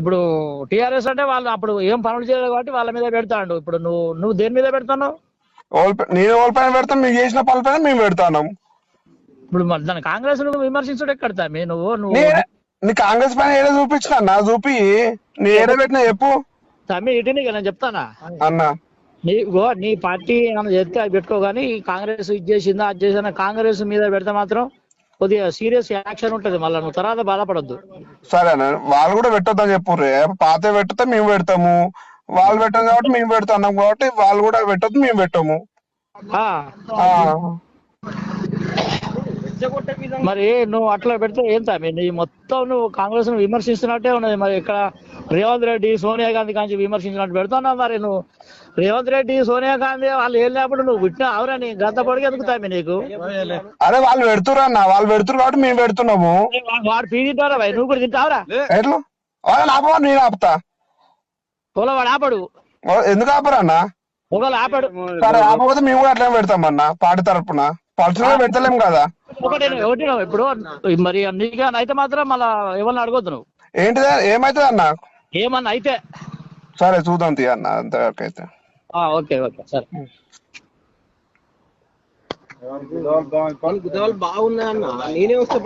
ఇప్పుడు టిఆర్ఎస్ అంటే వాళ్ళు అప్పుడు ఏం పనులు చేయలేదు కాబట్టి వాళ్ళ మీద పెడతాడు. ఇప్పుడు నువ్వు నువ్వు దేని మీద పెడతావు నేను ఓల్ పైన పెడతాం మీరు చేసిన పనుల పైన మేము పెడతాం ఇప్పుడు మరి దాని కాంగ్రెస్ నువ్వు విమర్శించుడు ఎక్కడ మీ నువ్వు నువ్వు నే- కాంగ్రెస్ పైన ఏదో చూపించిన నా చూపి నీ ఏదో పెట్టినా చెప్పు. తమ్మి ఇటుని నేను చెప్తానా? అన్న. నీ ఇగో నీ పార్టీ ఏమైనా చేస్తే అది పెట్టుకో కానీ కాంగ్రెస్ ఇది చేసిందా అది చేసిందా కాంగ్రెస్ మీద పెడితే మాత్రం కొద్దిగా సీరియస్ యాక్షన్ ఉంటది మళ్ళీ నువ్వు తర్వాత బాధపడద్దు. సరే వాళ్ళు కూడా పెట్టొద్దని చెప్పు రే పాత పెట్టితే మేము పెడతాము. వాళ్ళు పెట్టాం కాబట్టి మేము పెడతాం కాబట్టి వాళ్ళు కూడా పెట్టొద్దు మేము పెట్టాము. మరి నువ్వు అట్లా పెడితే ఏం తమ్మి నీ మొత్తం నువ్వు కాంగ్రెస్ను విమర్శిస్తున్నట్టే ఉన్నది. మరి ఇక్కడ రేవంత్ రెడ్డి సోనియా గాంధీ కాంచి విమర్శించినట్టు పెడుతున్నావు మరి నువ్వు. రేవంత్ రెడ్డి సోనియా గాంధీ వాళ్ళు వెళ్ళినప్పుడు నువ్వు పుట్టిన అవరా నీ? గంత పొడిగి ఎందుకు తమ్మి నీకు? అరే వాళ్ళు పెడుతురు అన్న వాళ్ళు పెడుతురు కాబట్టి మేము పెడుతున్నాము. వాడు పీ తింటారా భయ్ నువ్వు కూడా తింటావురా? ఎట్లా? ఆపమా నేను ఆపుతా? ఒకవేళ వాడు ఆపడు. ఎందుకు ఆపరు అన్న? ఒకవేళ ఆపడు. సరే ఆపకపోతే మేము కూడా అట్లనే పెడతాం అన్న పార్టీ తరపున. పర్సనల్ పెడతలేం కదా. ఒకటి ఒకటి ఇప్పుడు మరి నీగా అయితే మాత్రం మళ్ళా ఎవరిని అడగొద్దు నువ్వు. ఏంటిదా? ఏమైతుంది అన్న ఏమన్నా అయితే. సరే చూద్దాం తీ అన్న అంతవరకు అయితే. ఆ, ఓకే ఓకే సరే. గుద్దవాళ్ళు బాగున్నాయన్న నేనే వస్తే